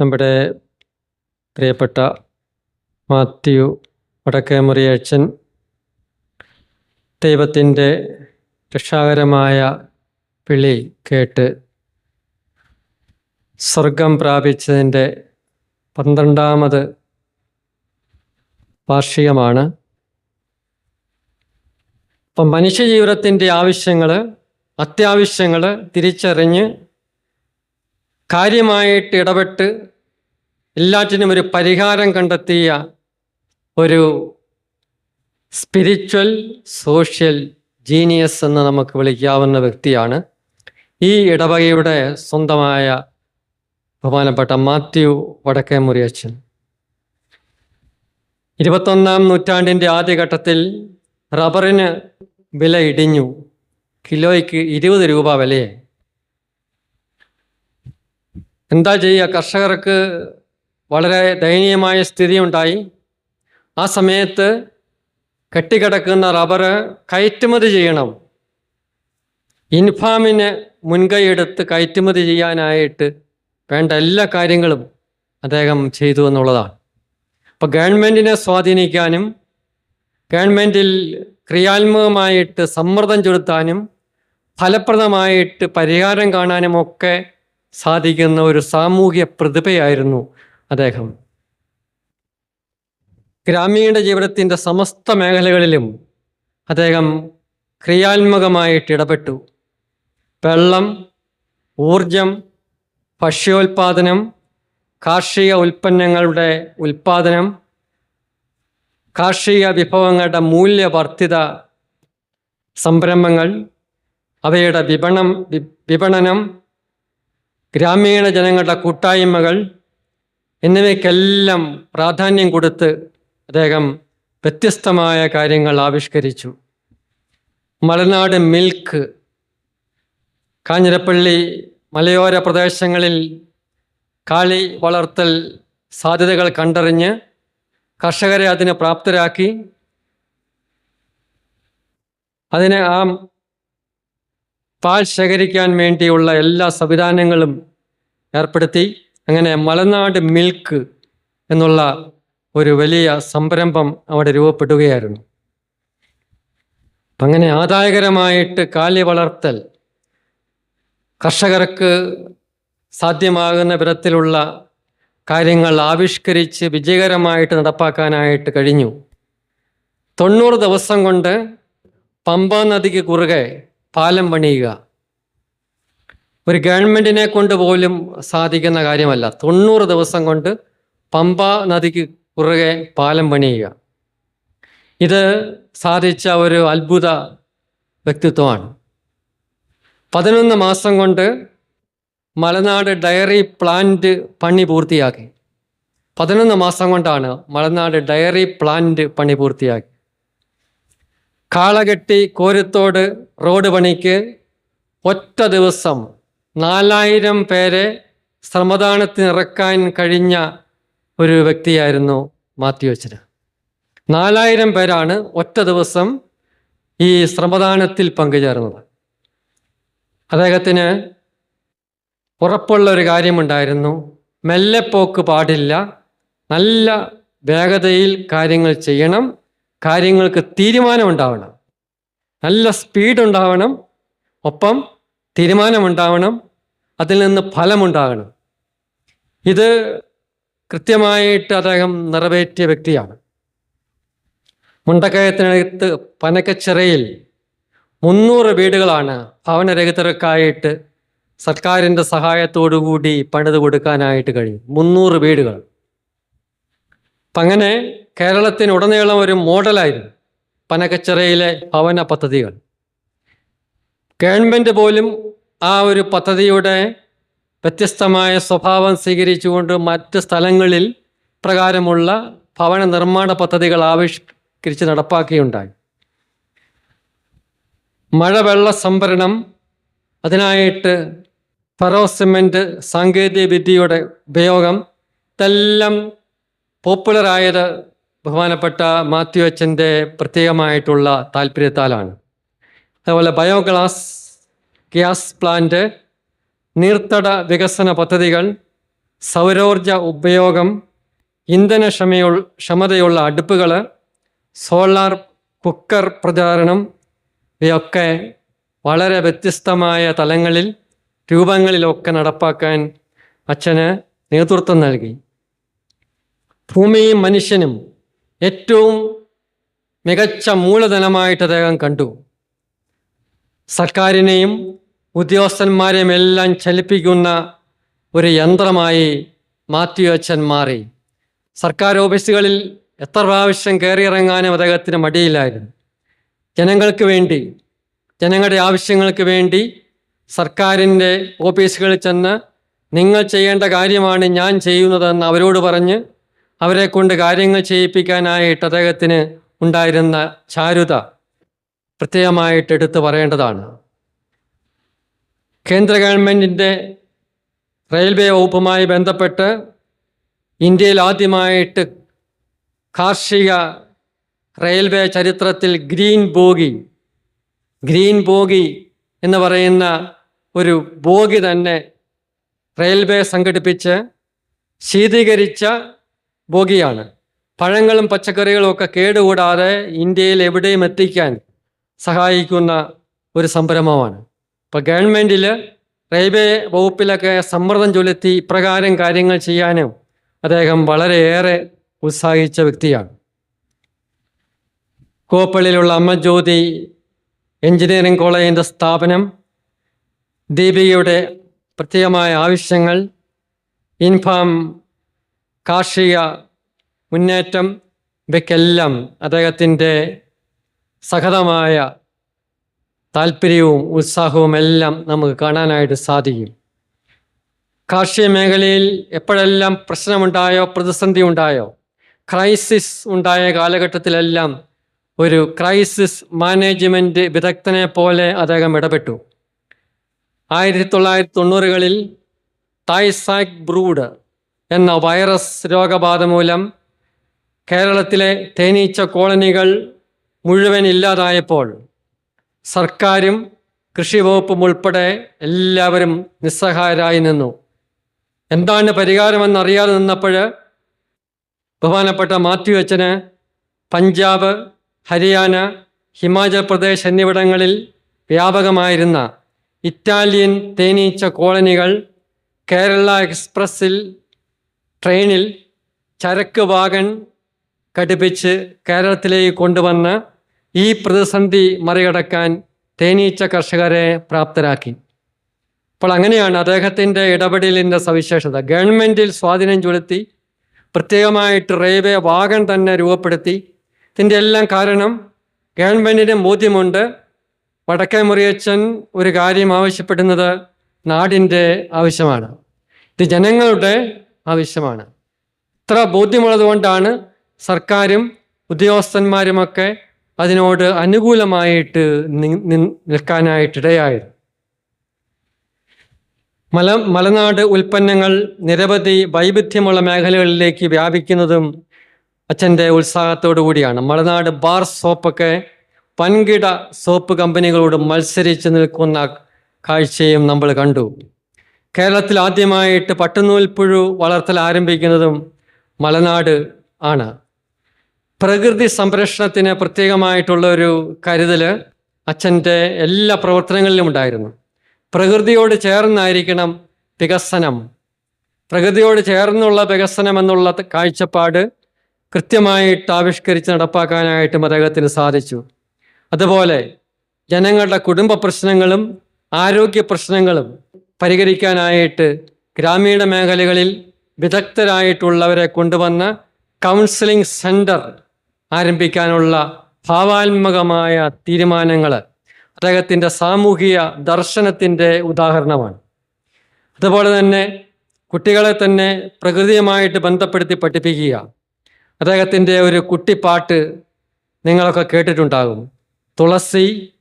നമ്മുടെ പ്രിയപ്പെട്ട മാത്യു വടക്കേമുറിയച്ചൻ ദൈവത്തിന്റെ രക്ഷാകരമായ വിളി കേട്ട് സ്വർഗം പ്രാപിച്ചതിന്റെ പന്ത്രണ്ടാമത് വാർഷികമാണ്. അപ്പം മനുഷ്യജീവിതത്തിന്റെ ആവശ്യങ്ങൾ അത്യാവശ്യങ്ങൾ തിരിച്ചറിഞ്ഞ് കാര്യമായിട്ട് ഇടപെട്ട് എല്ലാറ്റിനും ഒരു പരിഹാരം കണ്ടെത്തിയ ഒരു സ്പിരിച്വൽ സോഷ്യൽ ജീനിയസ് എന്ന് നമുക്ക് വിളിക്കാവുന്ന വ്യക്തിയാണ്. ഈ ഇടവകയുടെ സ്വന്തമായ ബഹുമാനപ്പെട്ട മാത്യു വടക്കേമുറി അച്ഛൻ ഇരുപത്തൊന്നാം നൂറ്റാണ്ടിന്റെ ആദ്യഘട്ടത്തിൽ റബ്ബറിന് വില ഇടിഞ്ഞു. കിലോയ്ക്ക് ഇരുപത് രൂപ വിലയെ എന്താ ചെയ്യുക? കർഷകർക്ക് വളരെ ദയനീയമായ സ്ഥിതി ഉണ്ടായി ആ സമയത്ത് കെട്ടിക്കിടക്കുന്ന റബ്ബർ കയറ്റുമതി ചെയ്യണം. ഇൻഫാമിന് മുൻകൈയെടുത്ത് കയറ്റുമതി ചെയ്യാനായിട്ട് വേണ്ട എല്ലാ കാര്യങ്ങളും അദ്ദേഹം ചെയ്തു എന്നുള്ളതാണ്. അപ്പോൾ ഗവൺമെന്റിനെ സ്വാധീനിക്കാനും ഗവൺമെന്റിൽ ക്രിയാത്മകമായിട്ട് സമ്മർദ്ദം ചെലുത്താനും ഫലപ്രദമായിട്ട് പരിഹാരം കാണാനും ഒക്കെ സാധിക്കുന്ന ഒരു സാമൂഹ്യ പ്രതിഭയായിരുന്നു അദ്ദേഹം. ഗ്രാമീണ ജീവിതത്തിന്റെ സമസ്ത മേഖലകളിലും അദ്ദേഹം ക്രിയാത്മകമായിട്ട് ഇടപെട്ടു. വെള്ളം ഊർജം ഭക്ഷ്യോൽപാദനം കാർഷിക ഉൽപ്പന്നങ്ങളുടെ ഉൽപാദനം കാർഷിക വിഭവങ്ങളുടെ മൂല്യവർദ്ധിത സംരംഭങ്ങൾ അവയുടെ വിപണം വിപണനം ഗ്രാമീണ ജനങ്ങളുടെ കൂട്ടായ്മകൾ എന്നിവയ്ക്കെല്ലാം പ്രാധാന്യം കൊടുത്ത് അദ്ദേഹം വ്യത്യസ്തമായ കാര്യങ്ങൾ ആവിഷ്കരിച്ചു. മലനാട് മിൽക്ക് കാഞ്ഞിരപ്പള്ളി മലയോര പ്രദേശങ്ങളിൽ കാളി വളർത്തൽ സാധ്യതകൾ കണ്ടറിഞ്ഞ് കർഷകരെ അതിനെ പ്രാപ്തരാക്കി. അതിനെ ആ പാൽ ശേഖരിക്കാൻ വേണ്ടിയുള്ള എല്ലാ സംവിധാനങ്ങളും ഏർപ്പെടുത്തി അങ്ങനെ മലനാട് മിൽക്ക് എന്നുള്ള ഒരു വലിയ സംരംഭം അവിടെ രൂപപ്പെടുകയായിരുന്നു. അങ്ങനെ ആദായകരമായിട്ട് കാലി വളർത്തൽ കർഷകർക്ക് സാധ്യമാകുന്ന വിധത്തിലുള്ള കാര്യങ്ങൾ ആവിഷ്കരിച്ച് വിജയകരമായിട്ട് നടപ്പാക്കാനായിട്ട് കഴിഞ്ഞു. തൊണ്ണൂറ് ദിവസം കൊണ്ട് പമ്പ നദിക്ക് കുറുകെ പാലം പണിയുക. ഒരു ഗവൺമെന്റിനെ കൊണ്ട് പോലും സാധിക്കുന്ന കാര്യമല്ല. തൊണ്ണൂറ് ദിവസം കൊണ്ട് പമ്പ നദിക്ക് കുറുകെ പാലം പണിയുക. ഇത് സാധിച്ച ഒരു അത്ഭുത വ്യക്തിത്വമാണ്. പതിനൊന്ന് മാസം കൊണ്ട് മലനാട് ഡയറി പ്ലാന്റ് പണി പൂർത്തിയാക്കി. പതിനൊന്ന് മാസം കൊണ്ടാണ് മലനാട് ഡയറി പ്ലാന്റ് പണി പൂർത്തിയാക്കി. കാളകെട്ടി കോരത്തോട് റോഡ് പണിക്ക് ഒറ്റ ദിവസം നാലായിരം പേരെ ശ്രമദാനത്തിനിറക്കാൻ കഴിഞ്ഞ ഒരു വ്യക്തിയായിരുന്നു മാത്യു അച്ഛന് നാലായിരം പേരാണ് ഒറ്റ ദിവസം ഈ ശ്രമദാനത്തിൽ പങ്കുചേർന്നത്. അദ്ദേഹത്തിന് ഉറപ്പുള്ള ഒരു കാര്യമുണ്ടായിരുന്നു. മെല്ലെപ്പോക്ക് പാടില്ല. നല്ല വേഗതയിൽ കാര്യങ്ങൾ ചെയ്യണം. കാര്യങ്ങൾക്ക് തീരുമാനമുണ്ടാവണം. നല്ല സ്പീഡ് ഉണ്ടാവണം. ഒപ്പം തീരുമാനമുണ്ടാവണം. അതിൽ നിന്ന് ഫലമുണ്ടാകണം. ഇത് കൃത്യമായിട്ട് അദ്ദേഹം നിറവേറ്റിയ വ്യക്തിയാണ്. മുണ്ടക്കയത്തിനകത്ത് പനക്കച്ചിറയിൽ മുന്നൂറ് വീടുകളാണ് ഭവനരഹിതർക്കായിട്ട് സർക്കാരിന്റെ സഹായത്തോടുകൂടി പണിത് കൊടുക്കാനായിട്ട് കഴിയും. മുന്നൂറ് വീടുകൾ. അങ്ങനെ കേരളത്തിനുടനീളം ഒരു മോഡലായിരുന്നു പനകച്ചറയിലെ ഭവന പദ്ധതികൾ. ഗവൺമെന്റ് പോലും ആ ഒരു പദ്ധതിയുടെ വ്യത്യസ്തമായ സ്വഭാവം സ്വീകരിച്ചുകൊണ്ട് മറ്റ് സ്ഥലങ്ങളിൽ പ്രകാരമുള്ള ഭവന നിർമ്മാണ പദ്ധതികൾ ആവിഷ്കരിച്ച് നടപ്പാക്കുകയുണ്ടായി. മഴവെള്ള സംഭരണം അതിനായിട്ട് ഫെറോ സിമെന്റ് സാങ്കേതിക വിദ്യയുടെ ഉപയോഗം ഇതെല്ലാം പോപ്പുലറായത് ബഹുമാനപ്പെട്ട മാത്യു അച്ഛന്റെ പ്രത്യേകമായിട്ടുള്ള താല്പര്യത്താലാണ് അതുപോലെ ബയോഗ്ലാസ് ഗ്യാസ് പ്ലാന്റ് നീർത്തട വികസന പദ്ധതികൾ സൗരോർജ ഉപയോഗം ഇന്ധനക്ഷമയു ക്ഷമതയുള്ള അടുപ്പുകൾ സോളാർ കുക്കർ പ്രചാരണം ഇവയൊക്കെ വളരെ വ്യത്യസ്തമായ തലങ്ങളിൽ രൂപങ്ങളിലൊക്കെ നടപ്പാക്കാൻ അച്ഛന് നേതൃത്വം നൽകി. ഭൂമിയും മനുഷ്യനും ഏറ്റവും മികച്ച മൂലധനമായിട്ട് അദ്ദേഹം കണ്ടു. സർക്കാരിനെയും ഉദ്യോഗസ്ഥന്മാരെയും എല്ലാം ചലിപ്പിക്കുന്ന ഒരു യന്ത്രമായി മാത്യു അച്ഛൻ മാറി. സർക്കാർ ഓഫീസുകളിൽ എത്ര പ്രാവശ്യം കയറിയിറങ്ങാനും അദ്ദേഹത്തിന് മടിയില്ലായിരുന്നു. ജനങ്ങൾക്ക് വേണ്ടി ജനങ്ങളുടെ ആവശ്യങ്ങൾക്ക് വേണ്ടി സർക്കാരിന്റെ ഓഫീസുകളിൽ ചെന്ന് നിങ്ങൾ ചെയ്യേണ്ട കാര്യമാണ് ഞാൻ ചെയ്യുന്നതെന്ന് അവരോട് പറഞ്ഞ് അവരെ കൊണ്ട് കാര്യങ്ങൾ ചെയ്യിപ്പിക്കാനായിട്ട് അദ്ദേഹത്തിന് ഉണ്ടായിരുന്ന ചാരുത പ്രത്യേകമായിട്ട് എടുത്തു പറയേണ്ടതാണ്. കേന്ദ്ര ഗവൺമെന്റിന്റെ റെയിൽവേ വകുപ്പുമായി ബന്ധപ്പെട്ട് ഇന്ത്യയിൽ ആദ്യമായിട്ട് കാർഷിക റെയിൽവേ ചരിത്രത്തിൽ ഗ്രീൻ ബോഗി ഗ്രീൻ ബോഗി എന്ന് പറയുന്ന ഒരു ബോഗി തന്നെ റെയിൽവേ സംഘടിപ്പിച്ച് ശീതീകരിച്ച ബോഗിയാണ്. പഴങ്ങളും പച്ചക്കറികളും ഒക്കെ കേടുകൂടാതെ ഇന്ത്യയിൽ എവിടെയും എത്തിക്കാൻ സഹായിക്കുന്ന ഒരു സംരംഭമാണ്. ഇപ്പോൾ ഗവൺമെന്റിൽ റെയിൽവേ വകുപ്പിലൊക്കെ സമ്മർദ്ദം ചൊലുത്തി ഇപ്രകാരം കാര്യങ്ങൾ ചെയ്യാനും അദ്ദേഹം വളരെയേറെ ഉത്സാഹിച്ച വ്യക്തിയാണ്. കോപ്പളിലുള്ള അമ്മജ്യോതി എഞ്ചിനീയറിംഗ് കോളേജിന്റെ സ്ഥാപനം ദീപികയുടെ പ്രത്യേകമായ ആവശ്യങ്ങൾ ഇൻഫാം കാർഷിക മുന്നേറ്റം ഇവയ്ക്കെല്ലാം അദ്ദേഹത്തിന്റെ സഹതമായ താല്പര്യവും ഉത്സാഹവും എല്ലാം നമുക്ക് കാണാനായിട്ട് സാധിക്കും. കാർഷിക മേഖലയിൽ എപ്പോഴെല്ലാം പ്രശ്നമുണ്ടായോ പ്രതിസന്ധി ഉണ്ടായോ ക്രൈസിസ് ഉണ്ടായ കാലഘട്ടത്തിലെല്ലാം ഒരു ക്രൈസിസ് മാനേജ്മെന്റ് വിദഗ്ധനെ പോലെ അദ്ദേഹം ഇടപെട്ടു. ആയിരത്തി തൊള്ളായിരത്തി തൊണ്ണൂറുകളിൽ തായ്സാക് ബ്രൂഡ് എന്ന വൈറസ് രോഗബാധ മൂലം കേരളത്തിലെ തേനീച്ച കോളനികൾ മുഴുവൻ ഇല്ലാതായപ്പോൾ സർക്കാരും കൃഷി വകുപ്പും ഉൾപ്പെടെ എല്ലാവരും നിസ്സഹായരായി നിന്നു. എന്താണ് പരിഹാരമെന്നറിയാതെ നിന്നപ്പോൾ ബഹുമാനപ്പെട്ട മാത്യു അച്ഛന് പഞ്ചാബ് ഹരിയാന ഹിമാചൽ പ്രദേശ് എന്നിവിടങ്ങളിൽ വ്യാപകമായിരുന്ന ഇറ്റാലിയൻ തേനീച്ച കോളനികൾ കേരള എക്സ്പ്രസ്സിൽ ട്രെയിനിൽ ചരക്ക് വാഗൺ ഘടിപ്പിച്ച് കേരളത്തിലേക്ക് കൊണ്ടുവന്ന് ഈ പ്രതിസന്ധി മറികടക്കാൻ തേനീച്ച കർഷകരെ പ്രാപ്തരാക്കി. അപ്പോൾ അങ്ങനെയാണ് അദ്ദേഹത്തിന്റെ ഇടപെടലിന്റെ സവിശേഷത. ഗവൺമെന്റിൽ സ്വാധീനം ചെലുത്തി പ്രത്യേകമായിട്ട് റെയിൽവേ വാഗൺ തന്നെ രൂപപ്പെടുത്തി. ഇതിന്റെ എല്ലാം കാരണം ഗവൺമെന്റിന് ബോധ്യമുണ്ട്. വടക്കേ മുറിയച്ചൻ ഒരു കാര്യം ആവശ്യപ്പെടുന്നത് നാടിന്റെ ആവശ്യമാണ്. ഇത് ജനങ്ങളുടെ ആവശ്യമാണ്. ഇത്ര ബോധ്യമുള്ളത് കൊണ്ടാണ് സർക്കാരും ഉദ്യോഗസ്ഥന്മാരുമൊക്കെ അതിനോട് അനുകൂലമായിട്ട് നിൽക്കാനായിട്ടിടയായത്. മല മലനാട് ഉൽപ്പന്നങ്ങൾ നിരവധി വൈവിധ്യമുള്ള മേഖലകളിലേക്ക് വ്യാപിക്കുന്നതും അച്ഛന്റെ ഉത്സാഹത്തോടു കൂടിയാണ്. മലനാട് ബാർ സോപ്പൊക്കെ വൻകിട സോപ്പ് കമ്പനികളോട് മത്സരിച്ച് നിൽക്കുന്ന കാഴ്ചയും നമ്മൾ കണ്ടു. കേരളത്തിൽ ആദ്യമായിട്ട് പട്ടുനൂൽപ്പുഴു വളർത്തൽ ആരംഭിക്കുന്നതും മലനാട് ആണ്. പ്രകൃതി സംരക്ഷണത്തിന് പ്രത്യേകമായിട്ടുള്ള ഒരു കരുതൽ അച്ഛന്റെ എല്ലാ പ്രവർത്തനങ്ങളിലും ഉണ്ടായിരുന്നു. പ്രകൃതിയോട് ചേർന്നായിരിക്കണം വികസനം. പ്രകൃതിയോട് ചേർന്നുള്ള വികസനം എന്നുള്ള കാഴ്ചപ്പാട് കൃത്യമായിട്ട് ആവിഷ്കരിച്ച് നടപ്പാക്കാനായിട്ടും അദ്ദേഹത്തിന് സാധിച്ചു. അതുപോലെ ജനങ്ങളുടെ കുടുംബ പ്രശ്നങ്ങളും ആരോഗ്യ പ്രശ്നങ്ങളും പരിഹരിക്കാനായിട്ട് ഗ്രാമീണ മേഖലകളിൽ വിദഗ്ധരായിട്ടുള്ളവരെ കൊണ്ടുവന്ന് കൗൺസിലിംഗ് സെന്റർ ആരംഭിക്കാനുള്ള ഭാവാത്മകമായ തീരുമാനങ്ങൾ അദ്ദേഹത്തിന്റെ സാമൂഹിക ദർശനത്തിന്റെ ഉദാഹരണമാണ്. അതുപോലെ തന്നെ കുട്ടികളെ തന്നെ പ്രകൃതിയുമായിട്ട് ബന്ധപ്പെടുത്തി പഠിപ്പിക്കുക. അദ്ദേഹത്തിന്റെ ഒരു കുട്ടിപ്പാട്ട് നിങ്ങളൊക്കെ കേട്ടിട്ടുണ്ടാകും. തുളസി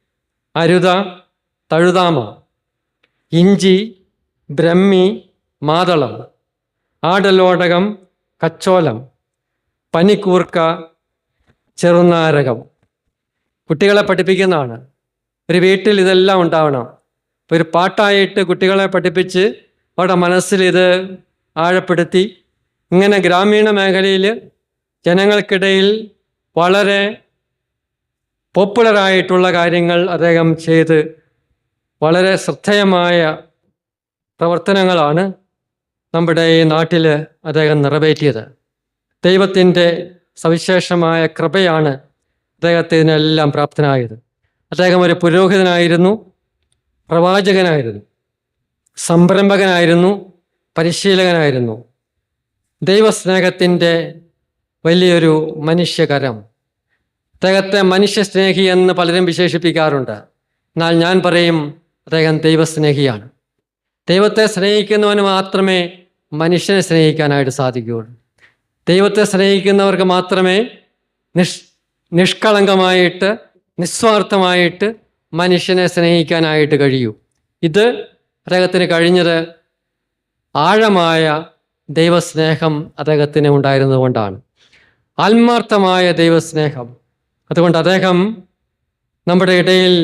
അരുത തഴുതാമ. ഇഞ്ചി ബ്രഹ്മി മാതളം ആടലോടകം കച്ചോലം പനിക്കൂർക്ക ചെറുനാരകം. കുട്ടികളെ പഠിപ്പിക്കുന്നതാണ്. ഒരു വീട്ടിൽ ഇതെല്ലാം ഉണ്ടാവണം. ഒരു പാട്ടായിട്ട് കുട്ടികളെ പഠിപ്പിച്ച് അവരുടെ മനസ്സിൽ ഇത് ആഴപ്പെടുത്തി ഇങ്ങനെ ഗ്രാമീണ മേഖലയിൽ ജനങ്ങൾക്കിടയിൽ വളരെ പോപ്പുലറായിട്ടുള്ള കാര്യങ്ങൾ അദ്ദേഹം ചെയ്ത് വളരെ ശ്രദ്ധേയമായ പ്രവർത്തനങ്ങളാണ് നമ്മുടെ ഈ നാട്ടിൽ അദ്ദേഹം നിറവേറ്റിയത്. ദൈവത്തിന്റെ സവിശേഷമായ കൃപയാണ് അദ്ദേഹത്തിനെല്ലാം പ്രാപ്തനായത്. അദ്ദേഹം ഒരു പുരോഹിതനായിരുന്നു പ്രവാചകനായിരുന്നു സംരംഭകനായിരുന്നു പരിശീലകനായിരുന്നു. ദൈവസ്നേഹത്തിന്റെ വലിയൊരു മനുഷ്യകരം. അദ്ദേഹത്തെ മനുഷ്യസ്നേഹി എന്ന് പലരും വിശേഷിപ്പിക്കാറുണ്ട്. എന്നാൽ ഞാൻ പറയും അദ്ദേഹം ദൈവസ്നേഹിയാണ്. ദൈവത്തെ സ്നേഹിക്കുന്നവന് മാത്രമേ മനുഷ്യനെ സ്നേഹിക്കാനായിട്ട് സാധിക്കുകയുള്ളൂ. ദൈവത്തെ സ്നേഹിക്കുന്നവർക്ക് മാത്രമേ നിഷ് നിഷ്കളങ്കമായിട്ട് നിസ്വാർത്ഥമായിട്ട് മനുഷ്യനെ സ്നേഹിക്കാനായിട്ട് കഴിയൂ. ഇത് അദ്ദേഹത്തിന് കഴിഞ്ഞത് ആഴമായ ദൈവസ്നേഹം അദ്ദേഹത്തിന് ഉണ്ടായിരുന്നതുകൊണ്ടാണ് ആത്മാർത്ഥമായ ദൈവസ്നേഹം. അതുകൊണ്ട് അദ്ദേഹം നമ്മുടെ ഇടയിൽ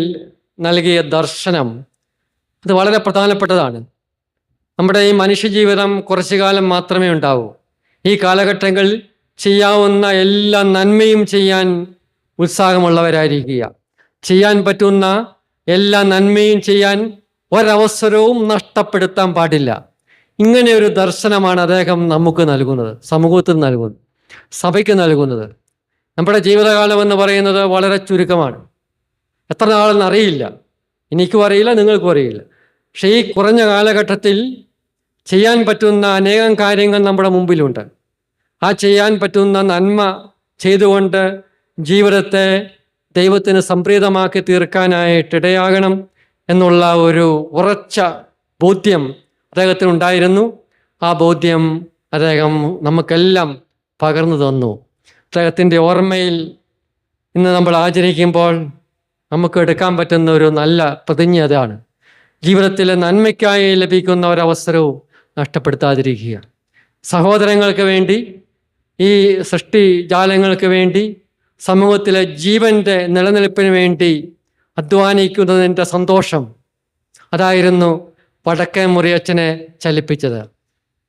നൽകിയ ദർശനം അത് വളരെ പ്രധാനപ്പെട്ടതാണ്. നമ്മുടെ ഈ മനുഷ്യജീവിതം കുറച്ചു കാലം മാത്രമേ ഉണ്ടാവൂ. ഈ കാലഘട്ടങ്ങളിൽ ചെയ്യാവുന്ന എല്ലാ നന്മയും ചെയ്യാൻ ഉത്സാഹമുള്ളവരായിരിക്കുക. ചെയ്യാൻ പറ്റുന്ന എല്ലാ നന്മയും ചെയ്യാൻ ഒരവസരവും നഷ്ടപ്പെടുത്താൻ പാടില്ല. ഇങ്ങനെ ഒരു ദർശനമാണ് അദ്ദേഹം നമുക്ക് നൽകുന്നത് സമൂഹത്തിന് നൽകുന്നത് സഭയ്ക്ക് നൽകുന്നത്. നമ്മുടെ ജീവിതകാലം എന്ന് പറയുന്നത് വളരെ ചുരുക്കമാണ്. എത്ര നാളെന്ന് അറിയില്ല. എനിക്കും അറിയില്ല നിങ്ങൾക്കും അറിയില്ല. പക്ഷേ ഈ കുറഞ്ഞ കാലഘട്ടത്തിൽ ചെയ്യാൻ പറ്റുന്ന അനേകം കാര്യങ്ങൾ നമ്മുടെ മുമ്പിലുണ്ട്. ആ ചെയ്യാൻ പറ്റുന്ന നന്മ ചെയ്തുകൊണ്ട് ജീവിതത്തെ ദൈവത്തിന് സംപ്രീതമാക്കി തീർക്കാനായിട്ടിടയാകണം എന്നുള്ള ഒരു ഉറച്ച ബോധ്യം അദ്ദേഹത്തിന് ഉണ്ടായിരുന്നു. ആ ബോധ്യം അദ്ദേഹം നമുക്കെല്ലാം പകർന്നു തന്നു. അദ്ദേഹത്തിന്റെ ഓർമ്മയിൽ ഇന്ന് നമ്മൾ ആചരിക്കുമ്പോൾ നമുക്ക് എടുക്കാൻ പറ്റുന്ന ഒരു നല്ല പ്രതിജ്ഞ അതാണ്. ജീവിതത്തിലെ നന്മയ്ക്കായി ലഭിക്കുന്ന ഒരവസരവും നഷ്ടപ്പെടുത്താതിരിക്കുക. സഹോദരങ്ങൾക്ക് വേണ്ടി ഈ സൃഷ്ടി ജാലങ്ങൾക്ക് വേണ്ടി സമൂഹത്തിലെ ജീവന്റെ നിലനിൽപ്പിന് വേണ്ടി അധ്വാനിക്കുന്നതിന്റെ സന്തോഷം. അതായിരുന്നു വടക്കേ മുറിയച്ചനെ ചലിപ്പിച്ചത്.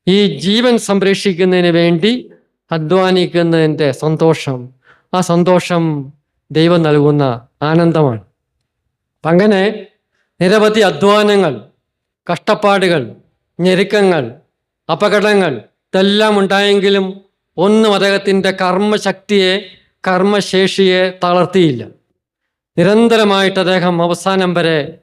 ഈ ജീവൻ സംരക്ഷിക്കുന്നതിന് വേണ്ടി അധ്വാനിക്കുന്നതിന്റെ സന്തോഷം. ആ സന്തോഷം ദൈവം നൽകുന്ന ആനന്ദമാണ്. അങ്ങനെ നിരവധി അധ്വാനങ്ങൾ കഷ്ടപ്പാടുകൾ ഞെരുക്കങ്ങൾ അപകടങ്ങൾ ഇതെല്ലാം ഉണ്ടായെങ്കിലും ഒന്നും അദ്ദേഹത്തിന്റെ കർമ്മശക്തിയെ കർമ്മശേഷിയെ തളർത്തിയില്ല. നിരന്തരമായിട്ട് അദ്ദേഹം അവസാനം വരെ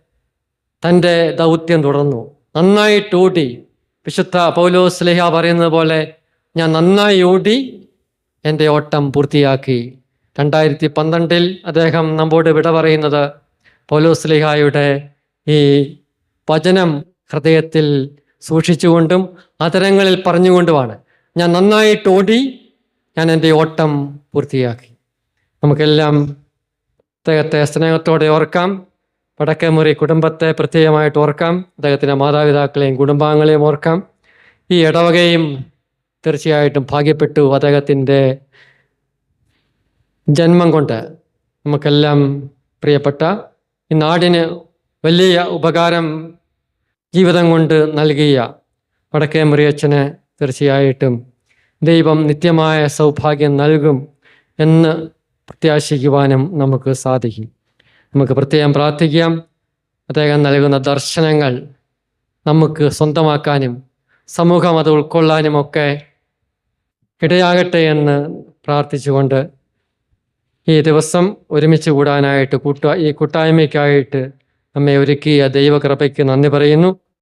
തന്റെ ദൗത്യം തുടർന്നു. നന്നായിട്ട് ഓടി. വിശുദ്ധ പൗലോസ് സ്ലേഹ പറയുന്നത് പോലെ ഞാൻ നന്നായി ഓടി എന്റെ ഓട്ടം പൂർത്തിയാക്കി. രണ്ടായിരത്തി പന്ത്രണ്ടിൽ അദ്ദേഹം നമ്മോട് വിട പറയുന്നത് പൗലോസ് ലേഹായുടെ ഈ വചനം ഹൃദയത്തിൽ സൂക്ഷിച്ചുകൊണ്ടും അതരങ്ങളിൽ പറഞ്ഞുകൊണ്ടുമാണ്. ഞാൻ നന്നായിട്ട് ഓടി ഞാൻ എന്റെ ഓട്ടം പൂർത്തിയാക്കി. നമുക്കെല്ലാം അദ്ദേഹത്തെ സ്നേഹത്തോടെ ഓർക്കാം. വടക്കേമുറി കുടുംബത്തെ പ്രത്യേകമായിട്ട് ഓർക്കാം. അദ്ദേഹത്തിന്റെ മാതാപിതാക്കളെയും കുടുംബാംഗങ്ങളെയും ഓർക്കാം. ഈ ഇടവകയും തീർച്ചയായിട്ടും ഭാഗ്യപ്പെട്ടു അദ്ദേഹത്തിന്റെ ജന്മം കൊണ്ട്. നമുക്കെല്ലാം പ്രിയപ്പെട്ട ഈ നാടിന് വലിയ ഉപകാരം ജീവിതം കൊണ്ട് നൽകിയ വടക്കേ മുറിയച്ഛന് തീർച്ചയായിട്ടും ദൈവം നിത്യമായ സൗഭാഗ്യം നൽകും എന്ന് പ്രത്യാശിക്കുവാനും നമുക്ക് സാധിക്കും. നമുക്ക് പ്രത്യേകം പ്രാർത്ഥിക്കാം. അദ്ദേഹം നൽകുന്ന ദർശനങ്ങൾ നമുക്ക് സ്വന്തമാക്കാനും സമൂഹം അത് ഉൾക്കൊള്ളാനും ഒക്കെ ഇടയാകട്ടെ എന്ന് പ്രാർത്ഥിച്ചുകൊണ്ട് ഈ ദിവസം ഒരുമിച്ച് കൂടാനായിട്ട് കൂട്ട ഈ കൂട്ടായ്മയ്ക്കായിട്ട് നമ്മെ ഒരുക്കിയ ദൈവകൃപയ്ക്ക് നന്ദി പറയുന്നു.